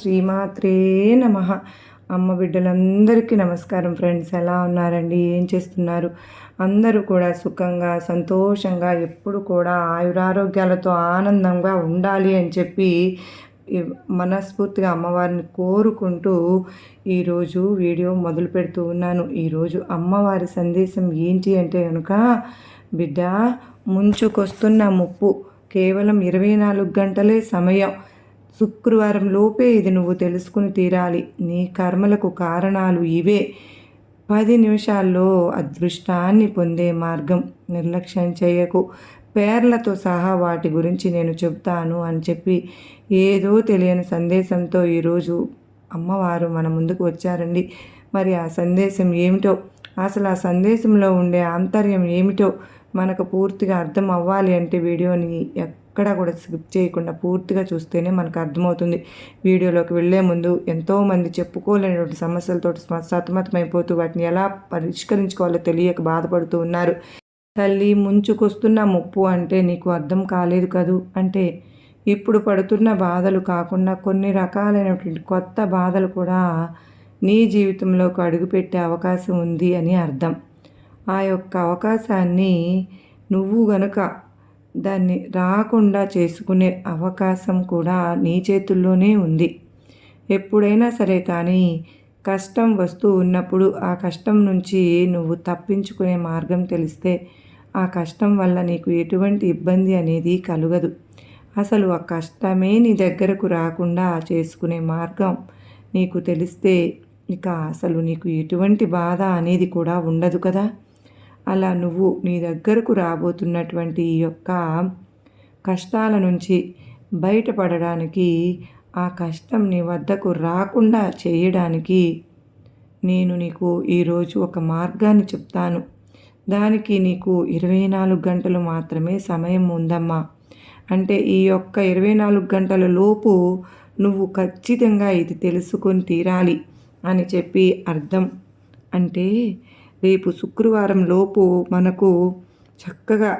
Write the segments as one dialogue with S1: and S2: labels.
S1: శ్రీమాత్రే నమ. అమ్మ బిడ్డలందరికీ నమస్కారం ఫ్రెండ్స్. ఎలా ఉన్నారండి? ఏం చేస్తున్నారు? అందరూ కూడా సుఖంగా సంతోషంగా ఎప్పుడు కూడా ఆయురారోగ్యాలతో ఆనందంగా ఉండాలి అని చెప్పి మనస్ఫూర్తిగా అమ్మవారిని కోరుకుంటూ ఈరోజు వీడియో మొదలు పెడుతూ ఉన్నాను. ఈరోజు అమ్మవారి సందేశం ఏంటి అంటే కనుక బిడ్డ ముంచుకొస్తున్న ముప్పు కేవలం ఇరవై నాలుగు గంటలే సమయం. శుక్రవారం లోపే ఇది నువ్వు తెలుసుకుని తీరాలి. నీ కర్మలకు కారణాలు ఇవే. పది నిమిషాల్లో అదృష్టాన్ని పొందే మార్గం. నిర్లక్ష్యం చేయకు. పేర్లతో సహా వాటి గురించి నేను చెబుతాను అని చెప్పి ఏదో తెలియని సందేశంతో ఈరోజు అమ్మవారు మన ముందుకు వచ్చారండి. మరి ఆ సందేశం ఏమిటో? అసలు ఆ సందేశంలో ఉండే ఆంతర్యం ఏమిటో మనకు పూర్తిగా అర్థం అవ్వాలి అంటే వీడియోని ఎక్కడా కూడా స్కిప్ చేయకుండా పూర్తిగా చూస్తేనే మనకు అర్థమవుతుంది. వీడియోలోకి వెళ్ళే ముందు ఎంతోమంది చెప్పుకోలేనటువంటి సమస్యలతో సతమతమైపోతూ వాటిని ఎలా పరిష్కరించుకోవాలో తెలియక బాధపడుతూ ఉన్నారు. తల్లి ముంచుకొస్తున్న ముప్పు అంటే నీకు అర్థం కాలేదు కదూ? అంటే ఇప్పుడు పడుతున్న బాధలు కాకుండా కొన్ని రకాలైనటువంటి కొత్త బాధలు కూడా నీ జీవితంలోకి అడుగుపెట్టే అవకాశం ఉంది అని అర్థం. ఆ యొక్క అవకాశాన్ని నువ్వు గనక దాన్ని రాకుండా చేసుకునే అవకాశం కూడా నీ చేతుల్లోనే ఉంది. ఎప్పుడైనా సరే కానీ కష్టం వస్తూ ఉన్నప్పుడు ఆ కష్టం నుంచి నువ్వు తప్పించుకునే మార్గం తెలిస్తే ఆ కష్టం వల్ల నీకు ఎటువంటి ఇబ్బంది అనేది కలగదు. అసలు ఆ కష్టమే నీ దగ్గరకు రాకుండా చేసుకునే మార్గం నీకు తెలిస్తే ఇక అసలు నీకు ఎటువంటి బాధ అనేది కూడా ఉండదు కదా. అలా నువ్వు నీ దగ్గరకు రాబోతున్నటువంటి ఈ యొక్క కష్టాల నుంచి బయటపడడానికి ఆ కష్టం నీ వద్దకు రాకుండా చేయడానికి నేను నీకు ఈరోజు ఒక మార్గాన్ని చెప్తాను. దానికి నీకు ఇరవై నాలుగు గంటలు మాత్రమే సమయం ఉందమ్మా. అంటే ఈ యొక్క ఇరవై నాలుగు గంటల లోపు నువ్వు ఖచ్చితంగా ఇది తెలుసుకొని తీరాలి అని చెప్పి అర్థం. అంటే రేపు శుక్రవారం లోపు మనకు చక్కగా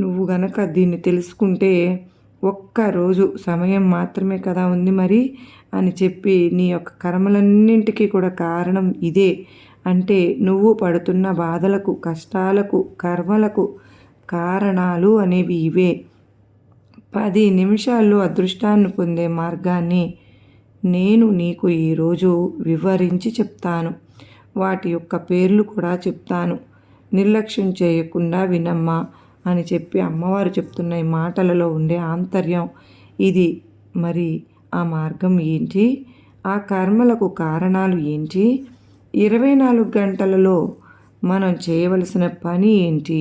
S1: నువ్వు గనక దీన్ని తెలుసుకుంటే ఒక్క రోజు సమయం మాత్రమే కదా ఉంది మరి అని చెప్పి నీ యొక్క కర్మలన్నింటికీ కూడా కారణం ఇదే. అంటే నువ్వు పడుతున్న బాధలకు కష్టాలకు కర్మలకు కారణాలు అనేవి ఇవే. పది నిమిషాల్లో అదృష్టాన్ని పొందే మార్గాన్ని నేను నీకు ఈరోజు వివరించి చెప్తాను. వాటి యొక్క పేర్లు కూడా చెప్తాను. నిర్లక్ష్యం చేయకుండా వినమ్మా అని చెప్పి అమ్మవారు చెప్తున్న ఈ మాటలలో ఉండే ఆంతర్యం. ఇది మరి ఆ మార్గం ఏంటి? ఆ కర్మలకు కారణాలు ఏంటి? ఇరవై నాలుగు గంటలలో మనం చేయవలసిన పని ఏంటి?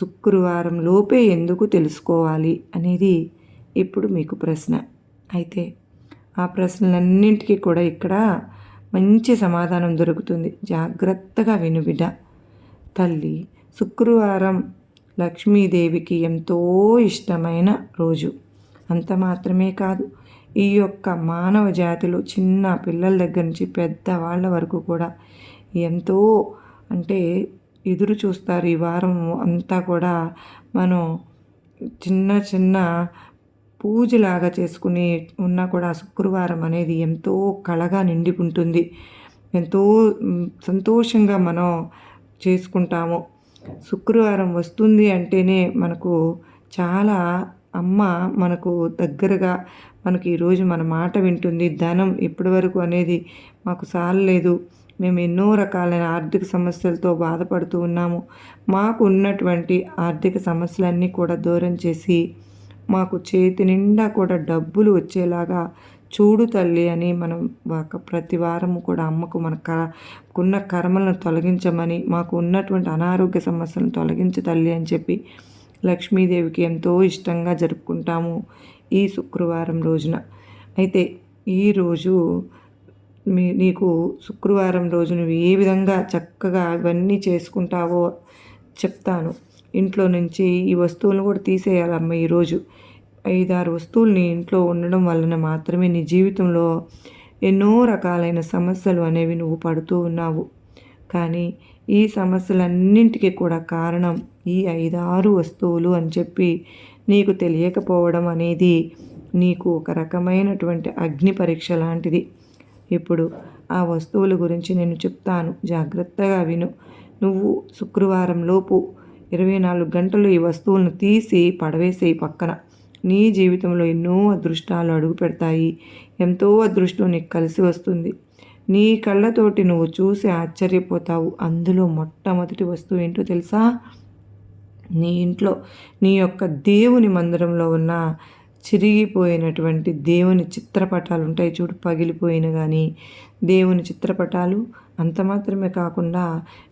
S1: శుక్రవారం లోపే ఎందుకు తెలుసుకోవాలి అనేది ఇప్పుడు మీకు ప్రశ్న. అయితే ఆ ప్రశ్నలన్నింటికీ కూడా ఇక్కడ మంచి సమాధానం దొరుకుతుంది. జాగ్రత్తగా విను బిడ్డ. తల్లి శుక్రవారం లక్ష్మీదేవికి ఎంతో ఇష్టమైన రోజు. అంత మాత్రమే కాదు ఈ యొక్క మానవ జాతిలో చిన్న పిల్లల దగ్గర నుంచి పెద్దవాళ్ళ వరకు కూడా ఎంతో అంటే ఎదురు చూస్తారు. ఈ వారం అంతా కూడా మనం చిన్న చిన్న పూజలాగా చేసుకుని ఉన్నా కూడా శుక్రవారం అనేది ఎంతో కళగా నిండి ఉంటుంది ఎంతో సంతోషంగా మనం చేసుకుంటాము. శుక్రవారం వస్తుంది అంటేనే మనకు చాలా అమ్మ మనకు దగ్గరగా మనకి ఈరోజు మన మాట వింటుంది. ధనం ఇప్పటి వరకు అనేది మాకు సాలలేదు. మేము ఎన్నో రకాలైన ఆర్థిక సమస్యలతో బాధపడుతూ ఉన్నాము. మాకు ఉన్నటువంటి ఆర్థిక సమస్యలన్నీ కూడా దూరం చేసి మాకు చేతి నిండా కూడా డబ్బులు వచ్చేలాగా చూడు తల్లి అని మనం ప్రతి వారము కూడా అమ్మకు మన ఉన్న కర్మలను తొలగించమని మాకు ఉన్నటువంటి అనారోగ్య సమస్యలను తొలగించు తల్లి అని చెప్పి లక్ష్మీదేవికి ఎంతో ఇష్టంగా జరుపుకుంటాము ఈ శుక్రవారం రోజున. అయితే ఈరోజు మీ నీకు శుక్రవారం రోజు నువ్వు ఏ విధంగా చక్కగా ఇవన్నీ చేసుకుంటావో చెప్తాను. ఇంట్లో నుంచి ఈ వస్తువులను కూడా తీసేయాలమ్మ ఈరోజు. ఐదారు వస్తువుల్ని ఇంట్లో ఉండడం వలన మాత్రమే నీ జీవితంలో ఎన్నో రకాలైన సమస్యలు అనేవి నువ్వు పడుతూ ఉన్నావు. కానీ ఈ సమస్యలన్నింటికి కూడా కారణం ఈ ఐదారు వస్తువులు అని చెప్పి నీకు తెలియకపోవడం అనేది నీకు ఒక రకమైనటువంటి అగ్ని పరీక్ష లాంటిది. ఇప్పుడు ఆ వస్తువుల గురించి నేను చెప్తాను. జాగ్రత్తగా విను. నువ్వు శుక్రవారం లోపు ఇరవై నాలుగు గంటలు ఈ వస్తువులను తీసి పడవేసేయి పక్కన. నీ జీవితంలో ఎన్నో అదృష్టాలు అడుగు పెడతాయి. ఎంతో అదృష్టం నీకు కలిసి వస్తుంది. నీ కళ్ళతోటి నువ్వు చూసి ఆశ్చర్యపోతావు. అందులో మొట్టమొదటి వస్తువు ఏంటో తెలుసా? నీ ఇంట్లో నీ యొక్క దేవుని మందిరంలో ఉన్న చిరిగిపోయినటువంటి దేవుని చిత్రపటాలు ఉంటాయి చూడు పగిలిపోయిన కానీ దేవుని చిత్రపటాలు అంత మాత్రమే కాకుండా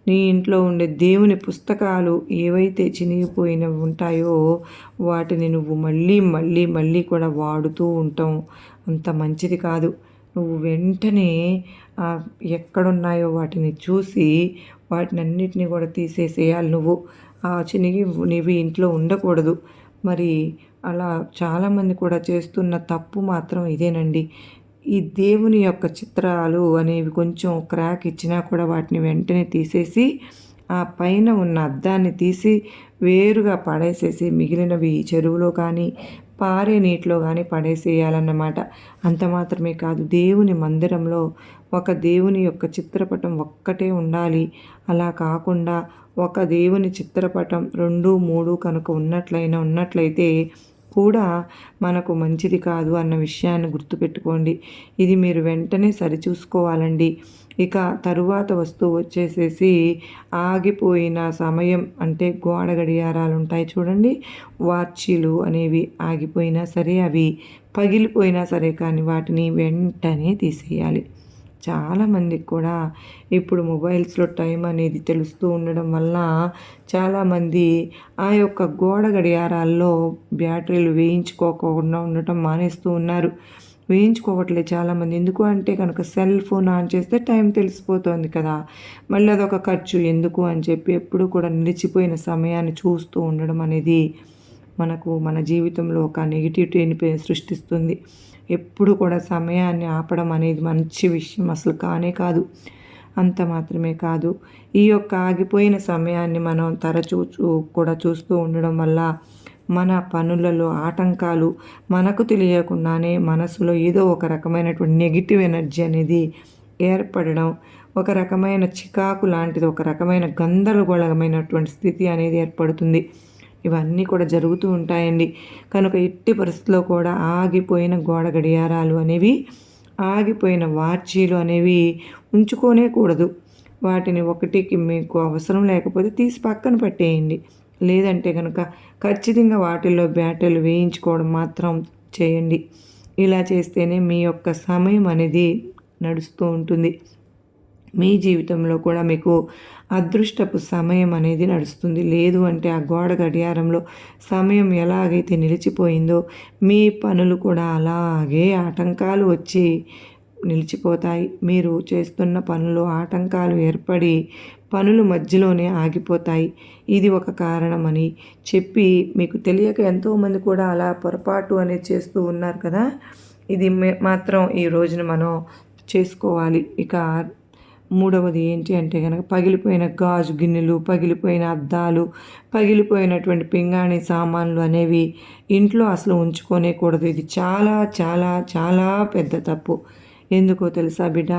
S1: నీ ఇంట్లో ఉండే దేవుని పుస్తకాలు ఏవైతే చినిగిపోయినవి ఉంటాయో వాటిని నువ్వు మళ్ళీ మళ్ళీ మళ్ళీ కూడా వాడుతూ ఉంటాం అంత మంచిది కాదు. నువ్వు వెంటనే ఎక్కడున్నాయో వాటిని చూసి వాటిని అన్నిటినీ కూడా తీసేసేయాలి నువ్వు. ఆ చినిగి నీవి ఇంట్లో ఉండకూడదు. మరి అలా చాలామంది కూడా చేస్తున్న తప్పు మాత్రం ఇదేనండి. ఈ దేవుని యొక్క చిత్రాలు అనేవి కొంచెం క్రాక్ ఇచ్చినా కూడా వాటిని వెంటనే తీసేసి ఆ పైన ఉన్న అద్దాన్ని తీసి వేరుగా పడేసేసి మిగిలినవి చెరువులో కానీ పారే నీటిలో కానీ పడేసేయాలన్నమాట. అంత మాత్రమే కాదు దేవుని మందిరంలో ఒక దేవుని యొక్క చిత్రపటం ఒక్కటే ఉండాలి. అలా కాకుండా ఒక దేవుని చిత్రపటం రెండు మూడు కనుక ఉన్నట్లయినా ఉన్నట్లయితే కూడా మనకు మంచిది కాదు అన్న విషయాన్ని గుర్తుపెట్టుకోండి. ఇది మీరు వెంటనే సరిచూసుకోవాలండి. ఇక తరువాత వస్తువు వచ్చేసేసి ఆగిపోయిన సమయం అంటే గోడ గడియారాలు ఉంటాయి చూడండి. వాచీలు అనేవి ఆగిపోయినా సరే అవి పగిలిపోయినా సరే కానీ వాటిని వెంటనే తీసేయాలి. చాలామందికి కూడా ఇప్పుడు మొబైల్స్లో టైం అనేది తెలుస్తూ ఉండడం వల్ల చాలామంది ఆ యొక్క గోడ గడియారాల్లో బ్యాటరీలు వేయించుకోకుండా ఉండటం మానేస్తూ ఉన్నారు. వేయించుకోవట్లేదు చాలామంది ఎందుకు అంటే కనుక సెల్ ఫోన్ ఆన్ చేస్తే టైం తెలిసిపోతుంది కదా. మళ్ళీ అదొక ఖర్చు. ఎందుకు అని చెప్పి ఎప్పుడు కూడా నిలిచిపోయిన సమయాన్ని చూస్తూ ఉండడం అనేది మనకు మన జీవితంలో ఒక నెగిటివిటీని సృష్టిస్తుంది. ఎప్పుడు కూడా సమయాన్ని ఆపడం అనేది మంచి విషయం అసలు కానే కాదు. అంత మాత్రమే కాదు. ఈ యొక్క ఆగిపోయిన సమయాన్ని మనం తరచూ కూడా చూస్తూ ఉండడం వల్ల మన పనులలో ఆటంకాలు మనకు తెలియకుండానే మనసులో ఏదో ఒక రకమైనటువంటి నెగిటివ్ ఎనర్జీ అనేది ఏర్పడడం ఒక రకమైన చికాకు లాంటిది ఒక రకమైన గందరగోళమైనటువంటి స్థితి అనేది ఏర్పడుతుంది. ఇవన్నీ కూడా జరుగుతూ ఉంటాయండి. కనుక ఎట్టి పరిస్థితుల్లో కూడా ఆగిపోయిన గోడ గడియారాలు అనేవి ఆగిపోయిన వాచీలు అనేవి ఉంచుకోనే కూడదు. వాటిని ఒకటికి మీకు అవసరం లేకపోతే తీసి పక్కన పెట్టేయండి. లేదంటే కనుక ఖచ్చితంగా వాటిల్లో బ్యాటరీలు వేయించుకోవడం మాత్రం చేయండి. ఇలా చేస్తేనే మీ యొక్క సమయం అనేది నడుస్తూ ఉంటుంది. మీ జీవితంలో కూడా మీకు అదృష్టపు సమయం అనేది నడుస్తుంది. లేదు అంటే ఆ గోడ గడియారంలో సమయం ఎలాగైతే నిలిచిపోయిందో మీ పనులు కూడా అలాగే ఆటంకాలు వచ్చి నిలిచిపోతాయి. మీరు చేస్తున్న పనులు ఆటంకాలు ఏర్పడి పనులు మధ్యలోనే ఆగిపోతాయి. ఇది ఒక కారణమని చెప్పి మీకు తెలియక ఎంతోమంది కూడా అలా పొరపాటు అనేది చేస్తూ ఉన్నారు కదా. ఇది మాత్రం ఈ రోజున మనం చేసుకోవాలి. ఇక మూడవది ఏంటి అంటే కనుక పగిలిపోయిన గాజు గిన్నెలు పగిలిపోయిన అద్దాలు పగిలిపోయినటువంటి పింగాణి సామాన్లు అనేవి ఇంట్లో అసలు ఉంచుకోనేకూడదు. ఇది చాలా చాలా చాలా పెద్ద తప్పు. ఎందుకో తెలుసా బిడ్డ?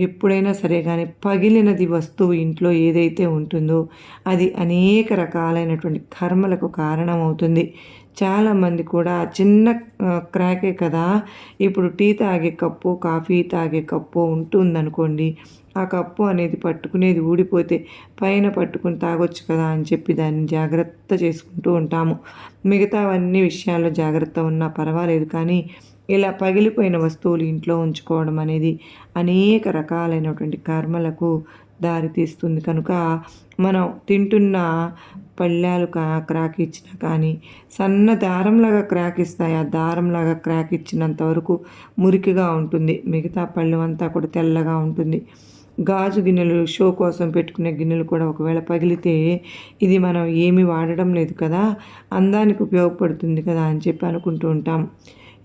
S1: ఎప్పుడైనా సరే కానీ పగిలినది వస్తువు ఇంట్లో ఏదైతే ఉంటుందో అది అనేక రకాలైనటువంటి కర్మలకు కారణమవుతుంది. చాలామంది కూడా చిన్న క్రాకే కదా. ఇప్పుడు టీ తాగే కప్పు కాఫీ తాగే కప్పు ఉంటుందనుకోండి ఆ కప్పు అనేది పట్టుకునేది ఊడిపోతే పైన పట్టుకుని తాగొచ్చు కదా అని చెప్పి దాన్ని జాగ్రత్త చేసుకుంటూ ఉంటాము. మిగతావన్నీ విషయాల్లో జాగ్రత్త ఉన్నా పర్వాలేదు కానీ ఇలా పగిలిపోయిన వస్తువులు ఇంట్లో ఉంచుకోవడం అనేది అనేక రకాలైనటువంటి కర్మలకు దారితీస్తుంది. కనుక మనం తింటున్న పళ్ళాలు కా క్రాక్ ఇచ్చినా కానీ సన్న దారంలాగా క్రాక్ ఇస్తాయి ఆ దారంలాగా క్రాక్ ఇచ్చినంత వరకు మురికిగా ఉంటుంది. మిగతా పళ్ళు అంతా కూడా తెల్లగా ఉంటుంది. గాజు గిన్నెలు షో కోసం పెట్టుకునే గిన్నెలు కూడా ఒకవేళ పగిలితే ఇది మనం ఏమి వాడడం లేదు కదా. అందానికి ఉపయోగపడుతుంది కదా అని చెప్పి అనుకుంటూ ఉంటాం.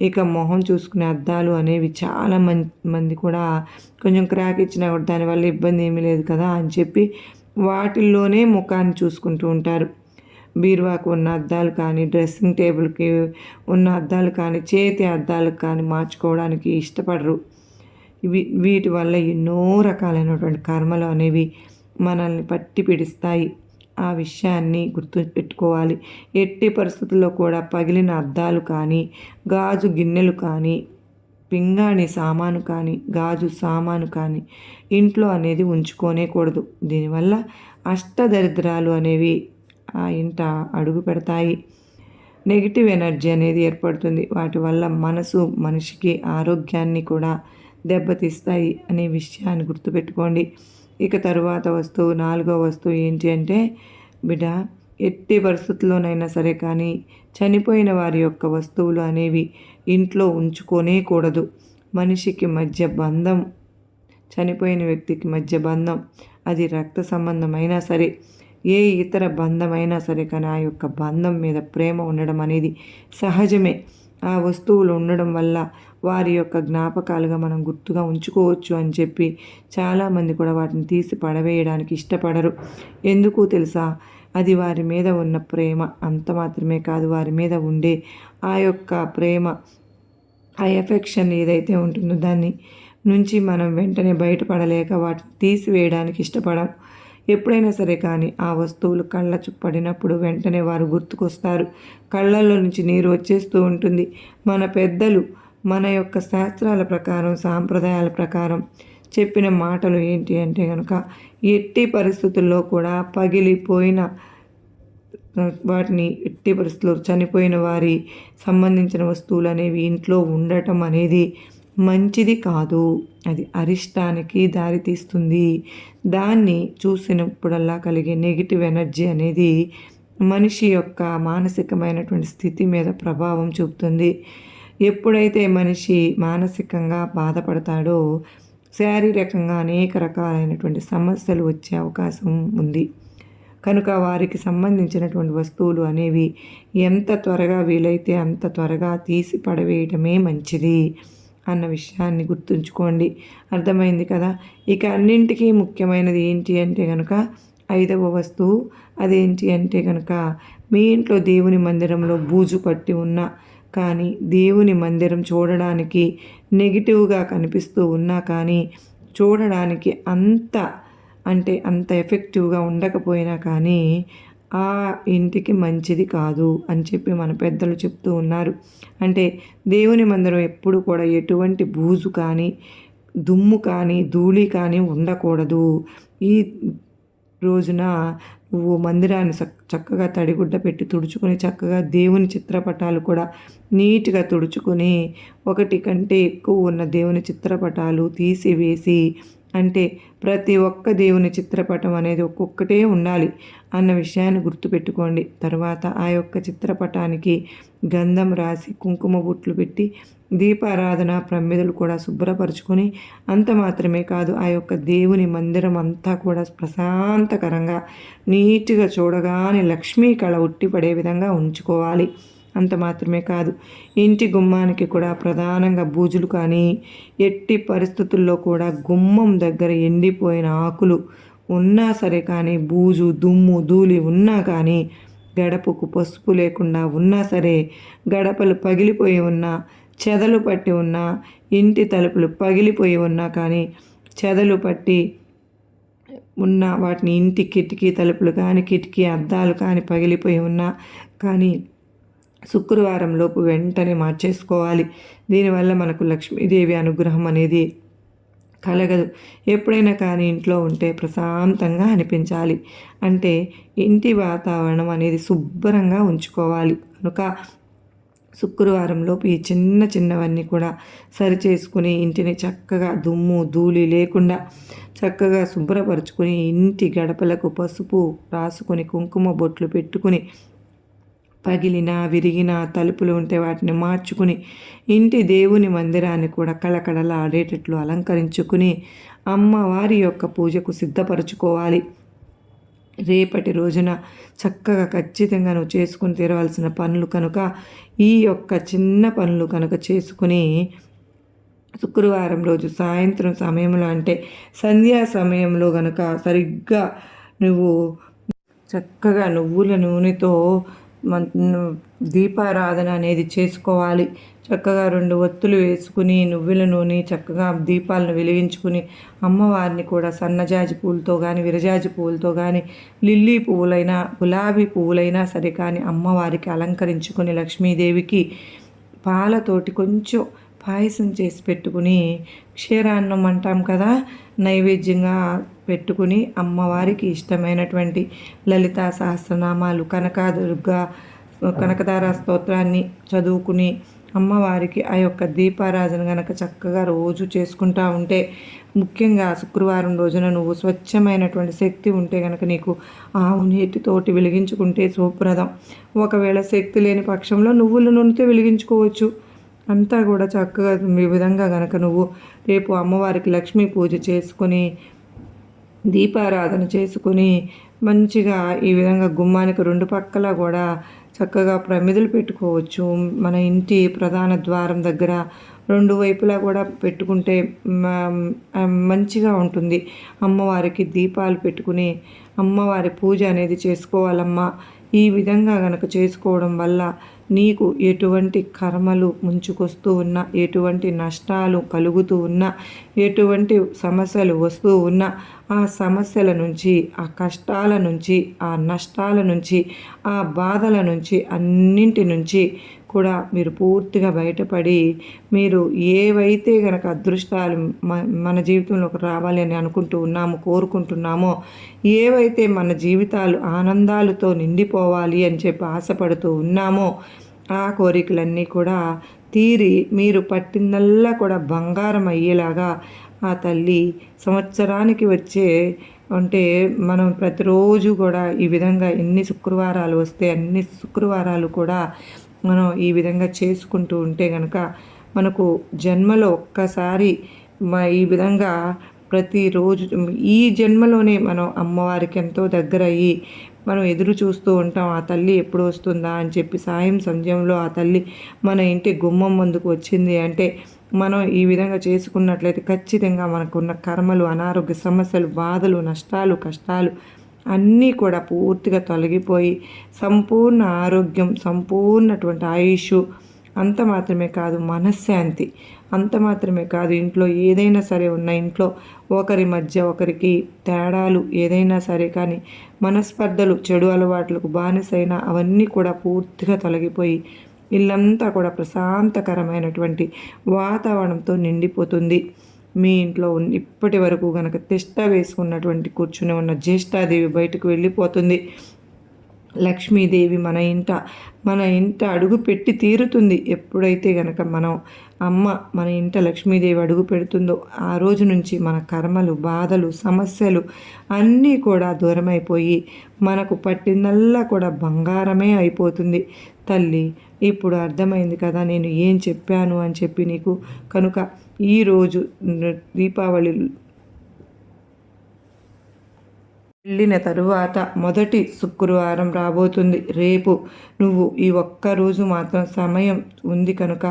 S1: ఇక మొహం చూసుకునే అద్దాలు అనేవి చాలా మంది కూడా కొంచెం క్రాక్ ఇచ్చినా కూడా దానివల్ల ఇబ్బంది ఏమీ లేదు కదా అని చెప్పి వాటిల్లోనే ముఖాన్ని చూసుకుంటూ ఉంటారు. బీరువాకు ఉన్న అద్దాలు కానీ డ్రెస్సింగ్ టేబుల్కి ఉన్న అద్దాలు కానీ చేతి అద్దాలకు కానీ మార్చుకోవడానికి ఇష్టపడరు. వీ వీటి వల్ల ఎన్నో రకాలైనటువంటి కర్మలు అనేవి మనల్ని పట్టి పిడిస్తాయి. ఆ విషయాన్ని గుర్తు పెట్టుకోవాలి ఎట్టి పరిస్థితుల్లో కూడా పగిలిన అద్దాలు కానీ గాజు గిన్నెలు కానీ పింగాణి సామాను కానీ గాజు సామాను కానీ ఇంట్లో అనేది ఉంచుకోనేకూడదు. దీనివల్ల అష్టదరిద్రాలు అనేవి ఆ ఇంట అడుగు పెడతాయి. నెగిటివ్ ఎనర్జీ అనేది ఏర్పడుతుంది. వాటి వల్ల మనసు మనిషికి ఆరోగ్యాన్ని కూడా దెబ్బతీస్తాయి అనే విషయాన్ని గుర్తుపెట్టుకోండి. ఇక తరువాత వస్తువు నాలుగో వస్తువు ఏంటి అంటే బిడ్డ ఎట్టి పరిస్థితుల్లోనైనా సరే కానీ చనిపోయిన వారి యొక్క వస్తువులు అనేవి ఇంట్లో ఉంచుకొనే కూడదు. మనిషికి మధ్య బంధం చనిపోయిన వ్యక్తికి మధ్య బంధం అది రక్త సంబంధమైనా సరే ఏ ఇతర బంధమైనా సరే కానీ ఆ యొక్క బంధం మీద ప్రేమ ఉండడం అనేది సహజమే. ఆ వస్తువులు ఉండడం వల్ల వారి యొక్క జ్ఞాపకాలుగా మనం గుర్తుగా ఉంచుకోవచ్చు అని చెప్పి చాలామంది కూడా వాటిని తీసి పడవేయడానికి ఇష్టపడరు. ఎందుకు తెలుసా? అది వారి మీద ఉన్న ప్రేమ. అంత మాత్రమే కాదు వారి మీద ఉండే ఆ యొక్క ప్రేమ ఆ ఎఫెక్షన్ ఏదైతే ఉంటుందో దాన్ని నుంచి మనం వెంటనే బయటపడలేక వాటిని తీసివేయడానికి ఇష్టపడం. ఎప్పుడైనా సరే కానీ ఆ వస్తువులు కళ్ళ చుప్పడినప్పుడు వెంటనే వారు గుర్తుకొస్తారు. కళ్ళల్లో నుంచి నీరు వచ్చేస్తూ ఉంటుంది. మన పెద్దలు మన యొక్క శాస్త్రాల ప్రకారం సాంప్రదాయాల ప్రకారం చెప్పిన మాటలు ఏంటి అంటే కనుక ఎట్టి పరిస్థితుల్లో కూడా పగిలిపోయిన వాటిని ఎట్టి పరిస్థితుల్లో చనిపోయిన వారి సంబంధించిన వస్తువులు అనేవి ఇంట్లో ఉండటం అనేది మంచిది కాదు. అది అరిష్టానికి దారితీస్తుంది దాన్ని చూసినప్పుడల్లా కలిగే నెగిటివ్ ఎనర్జీ అనేది మనిషి యొక్క మానసికమైనటువంటి స్థితి మీద ప్రభావం చూపుతుంది. ఎప్పుడైతే మనిషి మానసికంగా బాధపడతాడో శారీరకంగా అనేక రకాలైనటువంటి సమస్యలు వచ్చే అవకాశం ఉంది. కనుక వారికి సంబంధించినటువంటి వస్తువులు అనేవి ఎంత త్వరగా వీలైతే అంత త్వరగా తీసి పడవేయటమే మంచిది అన్న విషయాన్ని గుర్తుంచుకోండి. అర్థమైంది కదా? ఇక అన్నింటికీ ముఖ్యమైనది ఏంటి అంటే కనుక ఐదవ వస్తువు అదేంటి అంటే కనుక మీ ఇంట్లో దేవుని మందిరంలో బూజు పట్టి ఉన్న కానీ దేవుని మందిరం చూడడానికి నెగిటివ్గా కనిపిస్తూ ఉన్నా కానీ చూడడానికి అంత అంటే అంత ఎఫెక్టివ్గా ఉండకపోయినా కానీ ఆ ఇంటికి మంచిది కాదు అని చెప్పి మన పెద్దలు చెప్తూ ఉన్నారు. అంటే దేవుని మందిరం ఎప్పుడు కూడా ఎటువంటి బూజు కానీ దుమ్ము కానీ ధూళి కానీ ఉండకూడదు. ఈ రోజున నువ్వు మందిరాన్ని చక్కగా తడిగుడ్డ పెట్టి తుడుచుకొని చక్కగా దేవుని చిత్రపటాలు కూడా నీట్గా తుడుచుకొని ఒకటి కంటే ఎక్కువ ఉన్న దేవుని చిత్రపటాలు తీసివేసి అంటే ప్రతి ఒక్క దేవుని చిత్రపటం అనేది ఒక్కొక్కటే ఉండాలి అన్న విషయాన్ని గుర్తుపెట్టుకోండి. తర్వాత ఆ యొక్క చిత్రపటానికి గంధం రాసి కుంకుమ బుట్లు పెట్టి దీపారాధన ప్రమిదలు కూడా శుభ్రపరుచుకొని అంత మాత్రమే కాదు ఆ యొక్క దేవుని మందిరం అంతా కూడా ప్రశాంతకరంగా నీట్గా చూడగానే లక్ష్మీ కళ ఉట్టిపడే విధంగా ఉంచుకోవాలి. అంత మాత్రమే కాదు. ఇంటి గుమ్మానికి కూడా ప్రధానంగా బూజులు కానీ ఎట్టి పరిస్థితుల్లో కూడా గుమ్మం దగ్గర ఎండిపోయిన ఆకులు ఉన్నా సరే కానీ బూజు దుమ్ము ధూళి ఉన్నా కానీ గడపకు పసుపు లేకుండా ఉన్నా సరే గడపలు పగిలిపోయి ఉన్నా చెదలు పట్టి ఉన్నా ఇంటి తలుపులు పగిలిపోయి ఉన్నా కానీ చెదలు పట్టి ఉన్న వాటిని ఇంటి కిటికీ తలుపులు కానీ కిటికీ అద్దాలు కానీ పగిలిపోయి ఉన్నా కానీ శుక్రవారం లోపు వెంటనే మార్చేసుకోవాలి. దీనివల్ల మనకు లక్ష్మీదేవి అనుగ్రహం అనేది కలగదు. ఎప్పుడైనా కానీ ఇంట్లో ఉంటే ప్రశాంతంగా అనిపించాలి. అంటే ఇంటి వాతావరణం అనేది శుభ్రంగా ఉంచుకోవాలి. కనుక శుక్రవారంలోపు ఈ చిన్న చిన్నవన్నీ కూడా సరి చేసుకుని ఇంటిని చక్కగా దుమ్ము ధూళి లేకుండా చక్కగా శుభ్రపరుచుకొని ఇంటి గడపలకు పసుపు రాసుకొని కుంకుమ బొట్లు పెట్టుకుని పగిలిన విరిగిన తలుపులు ఉంటే వాటిని మార్చుకుని ఇంటి దేవుని మందిరాన్ని కూడా కళకళలాడేటట్లు అలంకరించుకుని అమ్మవారి యొక్క పూజకు సిద్ధపరచుకోవాలి. రేపటి రోజున చక్కగా ఖచ్చితంగా నువ్వు చేసుకుని తీరవలసిన పనులు కనుక ఈ యొక్క చిన్న పనులు కనుక చేసుకుని శుక్రవారం రోజు సాయంత్రం సమయంలో అంటే సంధ్యా సమయంలో కనుక సరిగ్గా నువ్వు చక్కగా నువ్వుల నూనెతో దీపారాధన అనేది చేసుకోవాలి. చక్కగా రెండు ఒత్తులు వేసుకుని నువ్వుల నూనె చక్కగా దీపాలను వెలిగించుకుని అమ్మవారిని కూడా సన్నజాజి పూలతో కానీ విరజాజి పూలతో కానీ లిల్లీ పువ్వులైనా గులాబీ పువ్వులైనా సరే కానీ అమ్మవారికి అలంకరించుకుని లక్ష్మీదేవికి పాలతోటి కొంచెం పాయసం చేసి పెట్టుకుని క్షీరాన్నం అంటాం కదా నైవేద్యంగా పెట్టుకుని అమ్మవారికి ఇష్టమైనటువంటి లలితా సహస్రనామాలు కనకాదుర్గ కనకదార స్తోత్రాన్ని చదువుకుని అమ్మవారికి ఆ యొక్క దీపారాధన గనక చక్కగా రోజు చేసుకుంటా ఉంటే ముఖ్యంగా శుక్రవారం రోజున నువ్వు స్వచ్ఛమైనటువంటి శక్తి ఉంటే కనుక నీకు ఆవు నీటితోటి వెలిగించుకుంటే శుభ్రదం ఒకవేళ శక్తి లేని పక్షంలో నువ్వుల నూనెతో వెలిగించుకోవచ్చు. అంతా కూడా చక్కగా ఈ విధంగా కనుక నువ్వు రేపు అమ్మవారికి లక్ష్మీ పూజ చేసుకొని దీపారాధన చేసుకొని మంచిగా ఈ విధంగా గుమ్మానికి రెండు పక్కల కూడా చక్కగా ప్రమిదలు పెట్టుకోవచ్చు. మన ఇంటి ప్రధాన ద్వారం దగ్గర రెండు వైపులా కూడా పెట్టుకుంటే మంచిగా ఉంటుంది. అమ్మవారికి దీపాలు పెట్టుకుని అమ్మవారి పూజ అనేది చేసుకోవాలమ్మా. ఈ విధంగా గనక చేసుకోవడం వల్ల నీకు ఎటువంటి కర్మలు ముంచుకొస్తూ ఉన్నా ఎటువంటి నష్టాలు కలుగుతూ ఉన్నా ఎటువంటి సమస్యలు వస్తూ ఉన్నా ఆ సమస్యల నుంచి ఆ కష్టాల నుంచి ఆ నష్టాల నుంచి ఆ బాధల నుంచి అన్నింటి నుంచి కూడా మీరు పూర్తిగా బయటపడి మీరు ఏవైతే గనక అదృష్టాలు మన జీవితంలోకి రావాలి అని అనుకుంటూ ఉన్నామో కోరుకుంటున్నామో ఏవైతే మన జీవితాలు ఆనందాలతో నిండిపోవాలి అని చెప్పి ఆశపడుతూ ఉన్నామో ఆ కోరికలన్నీ కూడా తీరి మీరు పట్టిందల్లా కూడా బంగారం అయ్యేలాగా ఆ తల్లి సంవత్సరానికి వచ్చే అంటే మనం ప్రతిరోజు కూడా ఈ విధంగా ఎన్ని శుక్రవారాలు వస్తే అన్ని శుక్రవారాలు కూడా మనం ఈ విధంగా చేసుకుంటూ ఉంటే కనుక మనకు జన్మలో ఒక్కసారి ఈ విధంగా ప్రతిరోజు ఈ జన్మలోనే మనం అమ్మవారికి ఎంతో దగ్గర అయ్యి మనం ఎదురు చూస్తూ ఉంటాం ఆ తల్లి ఎప్పుడు వస్తుందా? అని చెప్పి సాయం సంధ్యంలో ఆ తల్లి మన ఇంటి గుమ్మం ముందుకు వచ్చింది అంటే మనం ఈ విధంగా చేసుకున్నట్లయితే ఖచ్చితంగా మనకున్న కర్మలు అనారోగ్య సమస్యలు బాధలు నష్టాలు కష్టాలు అన్నీ కూడా పూర్తిగా తొలగిపోయి సంపూర్ణ ఆరోగ్యం సంపూర్ణటువంటి ఆయుష్ అంత మాత్రమే కాదు మనశ్శాంతి. అంత మాత్రమే కాదు ఇంట్లో ఏదైనా సరే ఉన్న ఇంట్లో ఒకరి మధ్య ఒకరికి తేడాలు ఏదైనా సరే కానీ మనస్పర్ధలు చెడు అలవాట్లకు బానిసైన అవన్నీ కూడా పూర్తిగా తొలగిపోయి ఇల్లంతా కూడా ప్రశాంతకరమైనటువంటి వాతావరణంతో నిండిపోతుంది. మీ ఇంట్లో ఇప్పటి వరకు గనక తిష్ట వేసుకున్నటువంటి కూర్చుని ఉన్న జ్యేష్ఠాదేవి బయటకు వెళ్ళిపోతుంది. లక్ష్మీదేవి మన ఇంట మన ఇంట అడుగు పెట్టి తీరుతుంది. ఎప్పుడైతే గనక మనం అమ్మ మన ఇంట లక్ష్మీదేవి అడుగు పెడుతుందో ఆ రోజు నుంచి మన కర్మలు బాధలు సమస్యలు అన్నీ కూడా దూరమైపోయి మనకు పట్టిందల్లా కూడా బంగారమే అయిపోతుంది. తల్లి ఇప్పుడు అర్థమైంది కదా నేను ఏం చెప్పాను అని చెప్పి నీకు. కనుక ఈరోజు దీపావళి వెళ్ళిన తరువాత మొదటి శుక్రవారం రాబోతుంది. రేపు నువ్వు ఈ ఒక్కరోజు మాత్రం సమయం ఉంది కనుక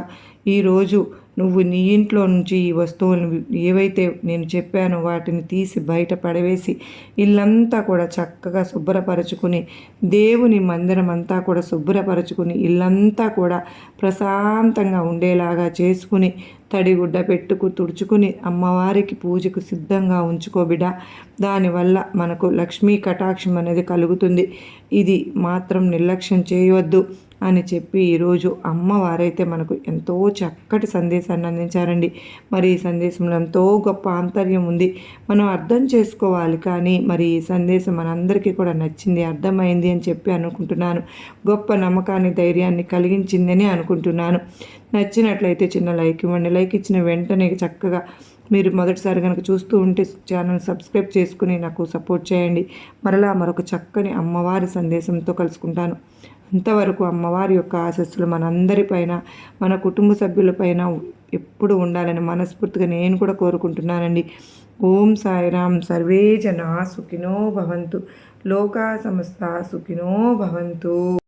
S1: ఈరోజు నువ్వు నీ ఇంట్లో నుంచి ఈ వస్తువులను ఏవైతే నేను చెప్పానో వాటిని తీసి బయట పడవేసి ఇల్లంతా కూడా చక్కగా శుభ్రపరచుకుని దేవుని మందిరం అంతా కూడా శుభ్రపరచుకుని ఇల్లంతా కూడా ప్రశాంతంగా ఉండేలాగా చేసుకుని తడిగుడ్డ పెట్టుకు తుడుచుకుని అమ్మవారికి పూజకు సిద్ధంగా ఉంచుకోబిడ దానివల్ల మనకు లక్ష్మీ కటాక్షం అనేది కలుగుతుంది. ఇది మాత్రం నిర్లక్ష్యం చేయవద్దు. అని చెప్పి ఈరోజు అమ్మవారైతే మనకు ఎంతో చక్కటి సందేశాన్ని అందించారండి. మరి ఈ సందేశంలో ఎంతో గొప్ప ఆంతర్యం ఉంది. మనం అర్థం చేసుకోవాలి కానీ మరి ఈ సందేశం మనందరికీ కూడా నచ్చింది అర్థమైంది అని చెప్పి అనుకుంటున్నాను. గొప్ప నమ్మకాన్ని ధైర్యాన్ని కలిగించిందని అనుకుంటున్నాను. నచ్చినట్లయితే చిన్న లైక్ ఇవ్వండి. లైక్ ఇచ్చిన వెంటనే చక్కగా మీరు మొదటిసారి కనుక చూస్తూ ఉంటే ఛానల్ సబ్స్క్రైబ్ చేసుకుని నాకు సపోర్ట్ చేయండి. మరలా మరొక చక్కని అమ్మవారి సందేశంతో కలుసుకుంటాను. ఇంతవరకు అమ్మవారి యొక్క ఆశస్సులు మనందరిపైన మన కుటుంబ సభ్యులపైన ఎప్పుడు ఉండాలని మనస్ఫూర్తిగా నేను కూడా కోరుకుంటున్నానండి. ఓం సాయిరామ్ సర్వే జనా సుఖినో భవంతు. లోకా సమస్త సుఖినో భవంతు.